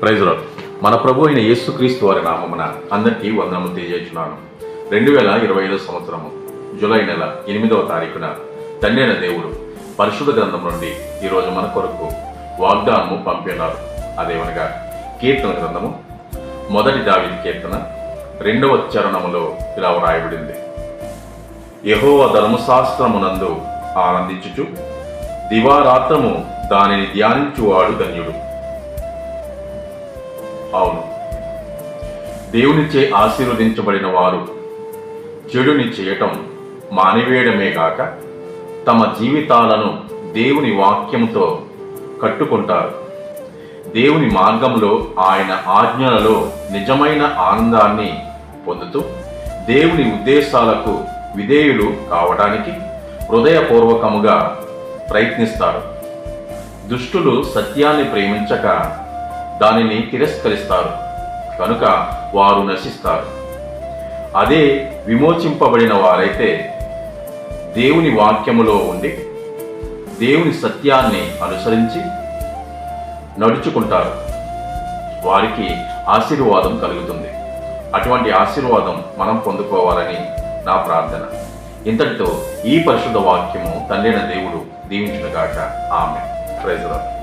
ప్రైజ్లో మన ప్రభు అయిన యేసుక్రీస్తు వారి నామమున అందరికీ వందనము తెలియజేస్తున్నాను రెండు వేల ఇరవై ఐదో సంవత్సరము జూలై నెల ఎనిమిదవ తారీఖున తండ్రైన దేవుడు పరిశుద్ధ గ్రంథం నుండి ఈరోజు మన కొరకు వాగ్దానము పంపినారు. అదేమనగా కీర్తన గ్రంథము మొదటి దావిది కీర్తన రెండవ చరణములో ఇలా వ్రాయబడింది. యహోవ ధర్మశాస్త్రమునందు ఆనందించుచు దివారాత్రము దానిని ధ్యానించువాడు ధన్యుడు. అవును దేవునిచే ఆశీర్వదించబడిన వారు చెడుని చేయటం మానివేయడమే కాక తమ జీవితాలను దేవుని వాక్యంతో కట్టుకుంటారు. దేవుని మార్గంలో ఆయన ఆజ్ఞలలో నిజమైన ఆనందాన్ని పొందుతూ దేవుని ఉద్దేశాలకు విధేయులు కావడానికి హృదయపూర్వకముగా ప్రయత్నిస్తారు. దుష్టులు సత్యాన్ని ప్రేమించక దానిని తిరస్కరిస్తారు. కనుక వారు నశిస్తారు. అదే విమోచింపబడిన వారైతే దేవుని వాక్యములో ఉండి దేవుని సత్యాన్ని అనుసరించి నడుచుకుంటారు. వారికి ఆశీర్వాదం కలుగుతుంది. అటువంటి ఆశీర్వాదం మనం పొందుకోవాలని నా ప్రార్థన. ఇంతటితో ఈ పరిశుద్ధ వాక్యము తండ్రిన దేవుడు దీవించునుగాక. ఆమె ప్రైజ్